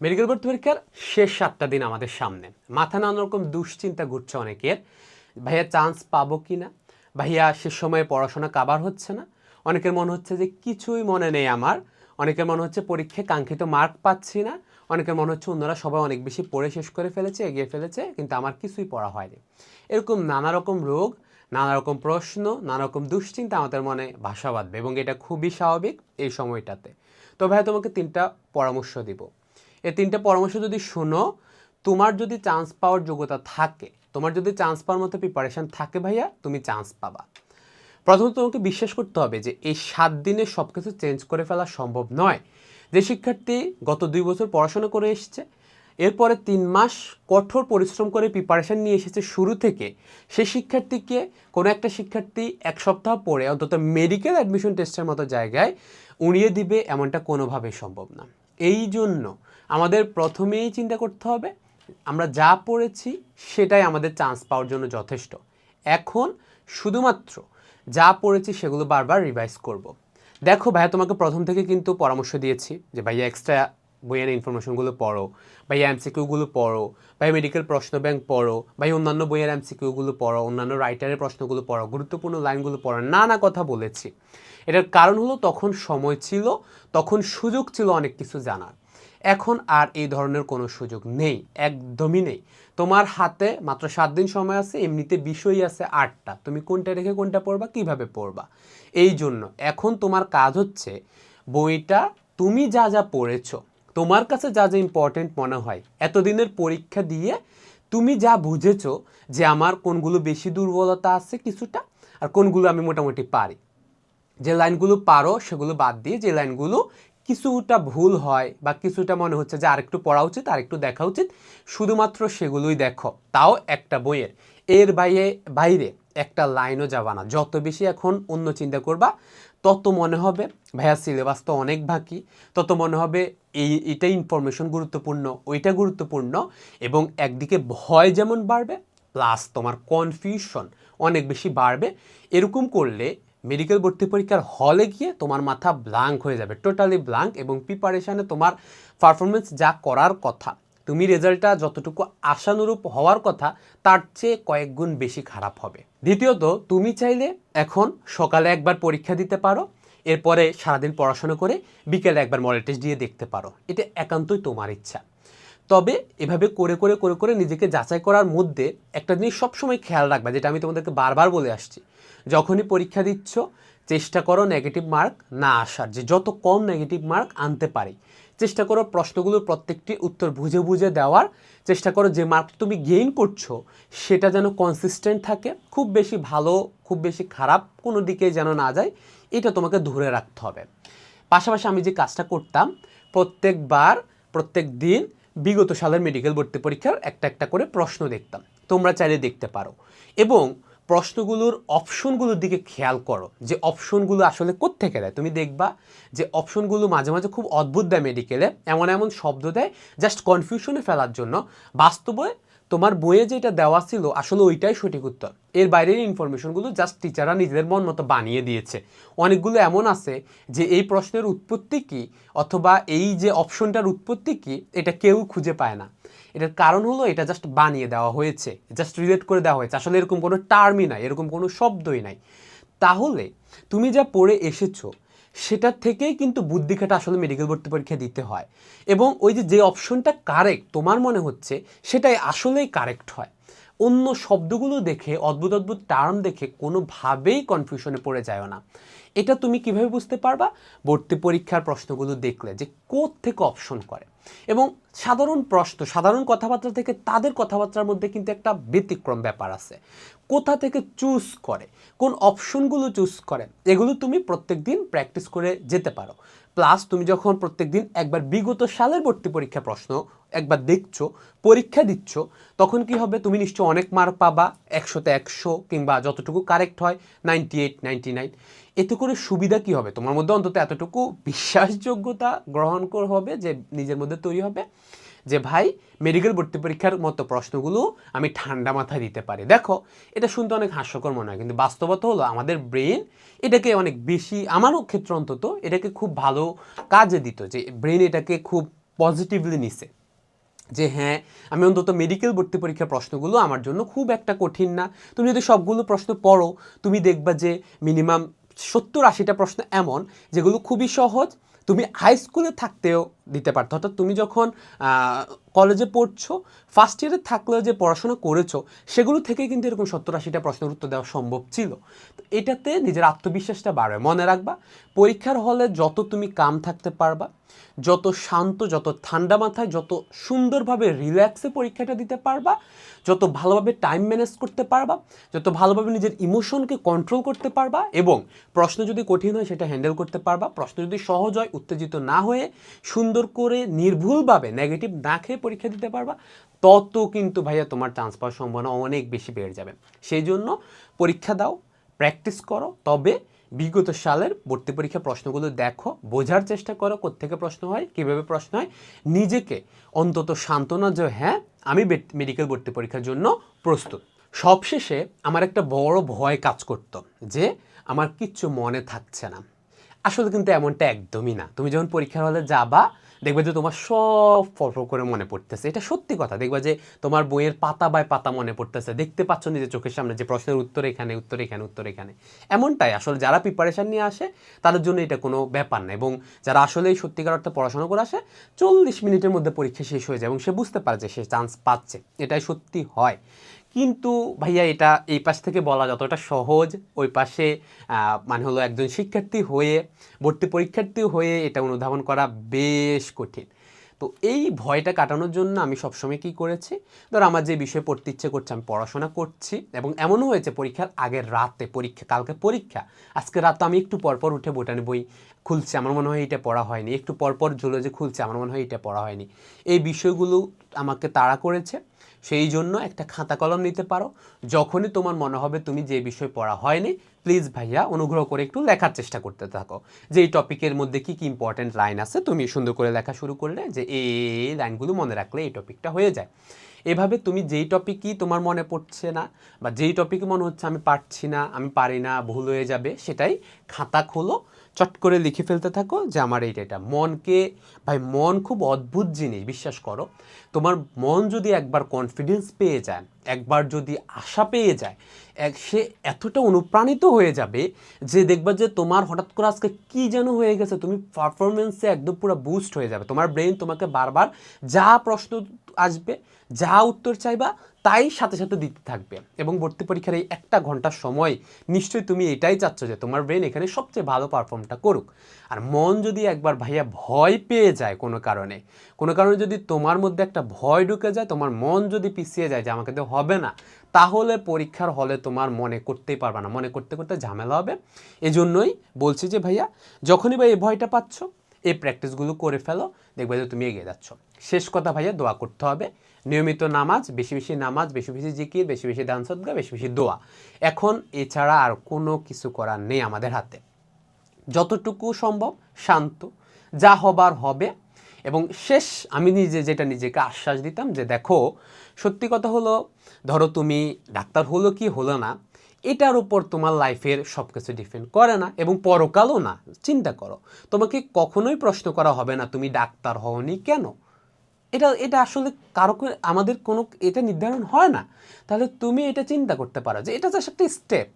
Medical ভর্তি পরীক্ষার শেষ সাতটা দিন আমাদের সামনে। মাথা নানা রকম দুশ্চিন্তা ঘুরছে অনেকের। ভাইয়া চান্স পাবো কি না ভাইয়া শেষ সময়ে পড়াশোনা কাবার হচ্ছে না। অনেকের মনে হচ্ছে যে কিছুই মনে নেই আমার। অনেকের মনে হচ্ছে পরীক্ষায় কাঙ্ক্ষিত মার্ক পাচ্ছি না। অনেকের মনে হচ্ছে অন্যরা সবাই অনেক বেশি পড়ে শেষ করে ফেলেছে, এগিয়ে ফেলেছে, কিন্তু আমার কিছুই পড়া হয়নি। এরকম নানা রকম রোগ নানা রকম প্রশ্ন নানা রকম দুশ্চিন্তা আমাদের মনে ভাষা বাঁধবে এবং এটা খুবই স্বাভাবিক এই সময়টাতে। তো ভাইয়া, তোমাকে তিনটা পরামর্শ দিব। এই তিনটে পরামর্শ যদি শোনো, তোমার যদি চান্স পাওয়ার যোগ্যতা থাকে, তোমার যদি চান্স পাওয়ার মতো প্রিপারেশন থাকে ভাইয়া, তুমি চান্স পাবা। প্রথমত তোমাকে বিশ্বাস করতে হবে যে এই সাত দিনে সব কিছু চেঞ্জ করে ফেলা সম্ভব নয়। যে শিক্ষার্থী গত দুই বছর পড়াশোনা করে এসছে, এরপরে তিন মাস কঠোর পরিশ্রম করে প্রিপারেশন নিয়ে এসেছে শুরু থেকে সেই শিক্ষার্থীকে কোনো একটা শিক্ষার্থী এক সপ্তাহ পরে অন্তত মেডিকেল অ্যাডমিশন টেস্টের মতো জায়গায় উড়িয়ে দিবে এমনটা কোনোভাবেই সম্ভব না। এই জন্য আমাদের প্রথমেই চিন্তা করতে হবে, আমরা যা পড়েছি সেটাই আমাদের চান্স পাওয়ার জন্য যথেষ্ট এখন শুধুমাত্র যা পড়েছি সেগুলো বারবার রিভাইজ করব। দেখো ভাইয়া, তোমাকে প্রথম থেকে কিন্তু পরামর্শ দিয়েছি যে ভাইয়া এক্সট্রা বইয়ের ইনফরমেশনগুলো পড়ো ভাইয়া এমসিকিউগুলো পড়ো, বা মেডিকেল প্রশ্ন ব্যাংক পড়ো ভাই অন্যান্য বইয়ের এমসিকিউগুলো পড়ো, অন্যান্য রাইটারের প্রশ্নগুলো পড়ো, গুরুত্বপূর্ণ লাইনগুলো পড়ো, নানা কথা বলেছি। এটার কারণ হলো তখন সময় ছিল, তখন সুযোগ ছিল অনেক কিছু জানার। এখন আর এই ধরনের কোনো সুযোগ নেই, একদমই নেই। তোমার হাতে মাত্র সাত দিন সময় আছে, এমনিতে বিষয়ই আছে আটটা। তুমি কোনটা রেখে কোনটা পড়বা, কীভাবে পড়বা? এই জন্য এখন তোমার কাজ হচ্ছে বইটা তুমি যা যা পড়েছো তোমার কাছে যা যা ইম্পর্টেন্ট মনে হয়, এতদিনের পরীক্ষা দিয়ে তুমি যা বুঝেছ যে আমার কোনগুলো বেশি দুর্বলতা আছে কিছুটা আর কোনগুলো আমি মোটামুটি পারি। যে লাইনগুলো পারো, সেগুলো বাদ দিয়ে যে লাইনগুলো কিছুটা ভুল হয় বা কিছুটা মনে হচ্ছে যে আরেকটু পড়া উচিত, আরেকটু দেখা উচিত, শুধুমাত্র সেগুলোই দেখো। তাও একটা বইয়ের। এর বাইরে বাইরে একটা লাইনও যাবা না। যত বেশি এখন অন্য চিন্তা করবা তত মনে হবে, ভাইয়া সিলেবাস তো অনেক বাকি, তত মনে হবে এই, এটাই ইনফরমেশন গুরুত্বপূর্ণ, ওইটা গুরুত্বপূর্ণ এবং একদিকে ভয় যেমন বাড়বে প্লাস তোমার কনফিউশন অনেক বেশি বাড়বে। এরকম করলে মেডিকেল ভর্তি পরীক্ষার হলে গিয়ে তোমার মাথা ব্ল্যাঙ্ক হয়ে যাবে টোটালি ব্ল্যাঙ্ক এবং প্রিপারেশানে তোমার পারফরমেন্স যা করার কথা। তুমি রেজাল্টটা যতটুকু আশানুরূপ হওয়ার কথা, তার চেয়ে কয়েক গুণ বেশি খারাপ হবে। দ্বিতীয়ত, তুমি চাইলে এখন সকালে একবার পরীক্ষা দিতে পারো, এরপরে সারাদিন পড়াশোনা করে বিকেলে একবার মডেল টেস্ট দিয়ে দেখতে পারো। এটা একান্তই তোমার ইচ্ছা। তবে এভাবে করে করে করে করে নিজেকে যাচাই করার মধ্যে একটা জিনিস সবসময় খেয়াল রাখবে, যেটা আমি তোমাদেরকে বারবার বলে আসছি। যখনই পরীক্ষা দিচ্ছ, চেষ্টা করো নেগেটিভ মার্ক না আসার, যে যত কম নেগেটিভ মার্ক আনতে পারি চেষ্টা করো প্রশ্নগুলোর প্রত্যেকটি উত্তর বুঝে বুঝে দেওয়ার। চেষ্টা করো যে মার্ক তুমি গেইন করছ, সেটা যেন কনসিস্টেন্ট থাকে, খুব বেশি ভালো, খুব বেশি খারাপ কোনো দিকে যেন না যায়, এটা তোমাকে ধরে রাখতে হবে। পাশাপাশি আমি যে কাজটা করতাম, প্রত্যেকবার, প্রত্যেক দিন বিগত সালের মেডিকেল ভর্তি পরীক্ষার একটা একটা করে প্রশ্ন দেখতাম। তোমরা চাইলে দেখতে পারো। এবং প্রশ্নগুলোর অপশনগুলোর দিকে খেয়াল করো যে অপশনগুলো আসলে কোত্থেকে দেয়। তুমি দেখবা যে অপশনগুলো মাঝে মাঝে খুব অদ্ভুত দেয় মেডিকেলে এমন এমন শব্দ দেয় জাস্ট কনফিউশনে ফেলার জন্য। বাস্তবে তোমার বইয়ে যেটা দেওয়া ছিল, আসলে ওইটাই সঠিক উত্তর। এর বাইরের ইনফরমেশনগুলো জাস্ট টিচাররা নিজেদের মন মতো বানিয়ে দিয়েছে। অনেকগুলো এমন আছে যে এই প্রশ্নের উৎপত্তি কী, অথবা এই যে অপশনটার উৎপত্তি কী, এটা কেউ খুঁজে পায় না। এটার কারণ হলো এটা জাস্ট বানিয়ে দেওয়া হয়েছে জাস্ট রিলেট করে দেওয়া হয়েছে। আসলে এরকম কোনো টার্মই নাই, এরকম কোনো শব্দই নাই। তাহলে তুমি যা পড়ে এসেছ সেটার থেকেই কিন্তু বুদ্ধিখাটা আসলে মেডিকেল ভর্তি পরীক্ষা দিতে হয়। এবং ওই যে যে অপশনটা কারেক্ট তোমার মনে হচ্ছে, সেটাই আসলেই কারেক্ট হয়। অন্য শব্দগুলো দেখে, অদ্ভুত অদ্ভুত টার্ম দেখে কোনোভাবেই কনফিউশনে পড়ে যায় না। এটা তুমি কীভাবে বুঝতে পারবা? ভর্তি পরীক্ষার প্রশ্নগুলো দেখলে যে কোথ থেকে অপশন করে। এবং সাধারণ প্রশ্ন, সাধারণ কথাবার্তা থেকে তাদের কথাবার্তার মধ্যে কিন্তু একটা ব্যতিক্রম ব্যাপার আছে। কোথা থেকে চুজ করে? কোন অপশনগুলো চুজ করে? এগুলো তুমি প্রত্যেক দিন প্র্যাকটিস করে যেতে পারো। প্লাস তুমি যখন প্রত্যেক দিন একবার বিগত সালের ভর্তি পরীক্ষা প্রশ্ন একবার দেখছ, পরীক্ষা দিচ্ছ, তখন কি হবে? তুমি নিশ্চয় অনেক মার্ক পাবা, একশোতে একশো কিংবা যতটুকু কারেক্ট হয় নাইনটি এইট নাইনটি নাইন এতে করে সুবিধা কি হবে? তোমার মধ্যে অন্তত এতটুকু বিশ্বাসযোগ্যতা গ্রহণ কর হবে যে নিজের মধ্যে তৈরি হবে যে, ভাই মেডিকেল ভর্তি পরীক্ষার মতো প্রশ্নগুলো আমি ঠান্ডা মাথায় দিতে পারি। দেখো, এটা শুনতে অনেক হাস্যকর মনে হয়, কিন্তু বাস্তবতা হলো আমাদের ব্রেন এটাকে অনেক বেশি, আমারও ক্ষেত্রে অন্তত, এটাকে খুব ভালো কাজে দিত যে ব্রেন এটাকে খুব পজিটিভলি নিছে। যে হ্যাঁ আমি অন্তত মেডিকেল ভর্তি পরীক্ষার প্রশ্নগুলো আমার জন্য খুব একটা কঠিন না। তুমি যদি সবগুলো প্রশ্ন পড়ো, তুমি দেখবা যে মিনিমাম সত্তর আশিটা প্রশ্ন এমন, যেগুলো খুবই সহজ। তুমি হাই স্কুলে থাকতেও দিতে পারতো। অর্থাৎ তুমি যখন কলেজে পড়ছো ফার্স্ট ইয়ারে থাকলেও যে পড়াশোনা করেছ, সেগুলো থেকে কিন্তু এরকম সত্তর আশিটা প্রশ্নের উত্তর দেওয়া সম্ভব ছিল। তো এটাতে নিজের আত্মবিশ্বাসটা বাড়বে। মনে রাখবা, পরীক্ষার হলে যত তুমি কাম থাকতে পারবা, যত শান্ত, যত ঠান্ডা মাথায়, যত সুন্দরভাবে রিল্যাক্সে পরীক্ষাটা দিতে পারবা, যত ভালোভাবে টাইম ম্যানেজ করতে পারবা, যত ভালোভাবে নিজের ইমোশনকে কন্ট্রোল করতে পারবা এবং প্রশ্ন যদি কঠিন হয়, সেটা হ্যান্ডেল করতে পারবা। প্রশ্ন যদি সহজ হয়, উত্তেজিত না হয়ে সুন্দর করে নির্ভুলভাবে নেগেটিভ না খেয়ে পরীক্ষা দিতে পারবা তত কিন্তু ভাইয়া তোমার চান্স পাওয়ার সম্ভাবনা অনেক বেশি বেড়ে যাবে। সেই জন্য পরীক্ষা দাও প্র্যাকটিস করো, তবে বিগত সালের ভর্তি পরীক্ষা প্রশ্নগুলো দেখো, বোঝার চেষ্টা করো কোত্থেকে প্রশ্ন হয়, কীভাবে প্রশ্ন হয়। নিজেকে অন্তত সান্ত্বনা যে হ্যাঁ আমি মেডিকেল ভর্তি পরীক্ষার জন্য প্রস্তুত। সবশেষে আমার একটা বড় ভয় কাজ করত যে, আমার কিচ্ছু মনে থাকছে না। আসলে কিন্তু এমনটা একদমই না। তুমি যখন পরীক্ষার হলে যাবা, দেখবে যে তোমার সব ফরফর করে মনে পড়তেছে। এটা সত্যি কথা। দেখবা যে তোমার বইয়ের পাতা বাই পাতা মনে পড়তেছে। দেখতে পাচ্ছ নিজের চোখের সামনে যে প্রশ্নের উত্তর এখানে উত্তর এখানে উত্তর এখানে। এমনটাই। আসলে যারা প্রিপারেশান নিয়ে আসে, তাদের জন্য এটা কোনো ব্যাপার না। এবং যারা আসলে সত্যিকার অর্থে পড়াশোনা করে আসে, চল্লিশ মিনিটের মধ্যে পরীক্ষা শেষ হয়ে যায় এবং সে বুঝতে পারে যে সে চান্স পাচ্ছে। এটাই সত্যি হয়। কিন্তু ভাইয়া এটা এই পাশ থেকে বলা যতটা সহজ, ওই পাশে মানে হলো একজন শিক্ষার্থী হয়ে, ভর্তি পরীক্ষার্থী হয়ে এটা অনুধাবন করা বেশ কঠিন। তো এই ভয়টা কাটানোর জন্য আমি সবসময় কি করেছি? ধর আমার যে বিষয়ে পড়তে ইচ্ছে করছে, আমি পড়াশোনা করছি এবং এমনও হয়েছে পরীক্ষার আগের রাতে পরীক্ষা, কালকে পরীক্ষা। আজকে রাতে আমি একটু পরপর উঠে বোটানি বই খুলছে, আমার মনে হয় এটা পড়া হয়নি। একটু পরপর যে খুলছে, আমার মনে হয় এটা পড়া হয়নি। এই বিষয়গুলো আমাকে তাড়া করেছে। সেই জন্য একটা খাতা কলম নিতে পারো। যখনই তোমার মনে হবে তুমি যে বিষয় পড়া হয়নি প্লিজ ভাইয়া অনুগ্রহ করে একটু লেখার চেষ্টা করতে থাকো। যে এই টপিকের মধ্যে কি কি ইম্পর্টেন্ট লাইন আছে, তুমি সুন্দর করে লেখা শুরু করলে যে এই লাইনগুলো মনে রাখলে এই টপিকটা হয়ে যায়। এভাবে তুমি যেই টপিকই তোমার মনে পড়ছে না বা যেই টপিকে মনে হচ্ছে আমি পারছি না, আমি পারি না, ভুল হয়ে যাবে, সেটাই খাতা খোলো। চট করে লিখে ফেলতে থাকো যে আমার এইটা এটা মনকে, ভাই, মন খুব অদ্ভুত জিনিস, বিশ্বাস করো। তোমার মন যদি একবার কনফিডেন্স পেয়ে যায়, একবার যদি আশা পেয়ে যায়, এক, সে এতটা অনুপ্রাণিত হয়ে যাবে যে দেখবা যে তোমার হঠাৎ করে আজকে কী যেন হয়ে গেছে। তুমি পারফরমেন্সে একদম পুরো বুস্ট হয়ে যাবে। তোমার ব্রেন তোমাকে বারবার যা প্রশ্ন আসবে, যা উত্তর চাইবা তাই সাথে সাথে দিতে থাকবে। এবং ভর্তি পরীক্ষার এই একটা ঘণ্টার সময়, নিশ্চয়ই তুমি এটাই চাচ্ছ যে তোমার ব্রেন এখানে সবচেয়ে ভালো পারফর্মটা করুক। আর মন যদি একবার ভাইয়া ভয় পেয়ে যায় কোনো কারণে কোনো কারণে যদি তোমার মধ্যে একটা ভয় ঢুকে যায়, তোমার মন যদি পিছিয়ে যায় যে আমাকে তো হবে না, তাহলে পরীক্ষার হলে তোমার মনে করতেই পারবে না। মনে করতে করতে ঝামেলা হবে। এজন্যই বলছি যে ভাইয়া, যখনই ভাই এই ভয়টা পাচ্ছ এই প্র্যাকটিসগুলো করে ফেলো, দেখবে যে তুমি এগিয়ে যাচ্ছ। শেষ কথা ভাইয়া, দোয়া করতে হবে। নিয়মিত নামাজ, বেশি বেশি নামাজ, বেশি বেশি জিকির, বেশি বেশি দান সদ্গা বেশি বেশি দোয়া। এখন এছাড়া আর কোনো কিছু করার নেই আমাদের হাতে। যতটুকু সম্ভব শান্ত, যা হবার হবে। এবং শেষ আমি নিজে যেটা নিজেকে আশ্বাস দিতাম যে দেখো, সত্যি কথা হলো, ধরো তুমি ডাক্তার হলো কি হলো না এটার উপর তোমার লাইফের সব কিছু ডিপেন্ড করে না এবং পরকালও না, চিন্তা করো। তোমাকে কখনোই প্রশ্ন করা হবে না, তুমি ডাক্তার হওনি কেন? এটা এটা আসলে কারও আমাদের কোনো, এটা নির্ধারণ হয় না। তাহলে তুমি এটা চিন্তা করতে পারো যে এটা জাস্ট একটা স্টেপ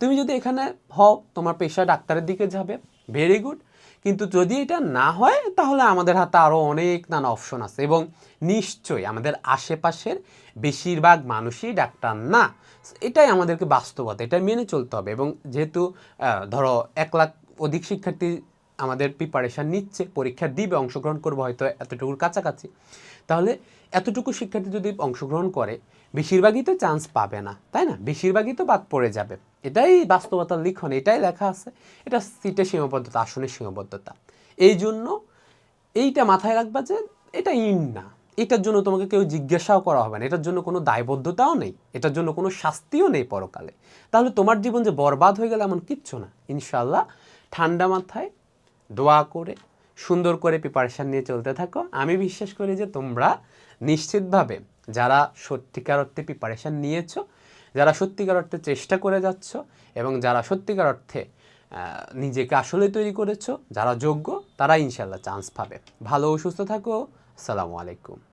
তুমি যদি এখানে হও, তোমার পেশা ডাক্তারের দিকে যাবে ভেরি গুড কিন্তু যদি এটা না হয়, তাহলে আমাদের হাতে আরও অনেক নানা অপশন আছে এবং নিশ্চয়ই আমাদের আশেপাশের বেশিরভাগ মানুষই ডাক্তার না। এটাই আমাদেরকে বাস্তবতা এটা মেনে চলতে হবে এবং যেহেতু ধরো এক লাখ অধিক শিক্ষার্থী আমাদের প্রিপারেশান নিচ্ছে, পরীক্ষা দিবে, অংশগ্রহণ করব হয়তো এতটুকুর কাছাকাছি। তাহলে এতটুকু শিক্ষার্থী যদি অংশগ্রহণ করে বেশিরভাগই তো চান্স পাবে না, তাই না? বেশিরভাগই তো বাদ পড়ে যাবে। এটাই বাস্তবতার লিখন, এটাই লেখা আছে। এটা সিটের সীমাবদ্ধতা, আসনের সীমাবদ্ধতা। এই জন্য এইটা মাথায় রাখবা যে এটা ইন না। এটার জন্য তোমাকে কেউ জিজ্ঞাসাও করা হবে না। এটার জন্য কোনো দায়বদ্ধতাও নেই। এটার জন্য কোনো শাস্তিও নেই পরকালে। তাহলে তোমার জীবন যে বরবাদ হয়ে গেলে এমন কিচ্ছু না। ইনশাল্লাহ ঠান্ডা মাথায় দোয়া করে, সুন্দর করে প্রিপারেশান নিয়ে চলতে থাকো। আমি বিশ্বাস করি যে তোমরা নিশ্চিতভাবে যারা সত্যিকার অর্থে প্রিপারেশান নিয়েছ, যারা সত্যিকার অর্থে চেষ্টা করে যাচ্ছ এবং যারা সত্যিকার অর্থে নিজেকে আসলে তৈরি করেছ, যারা যোগ্য, তারা ইনশাল্লাহ চান্স পাবে। ভালো সুস্থ থাকো। আসসালামু আলাইকুম।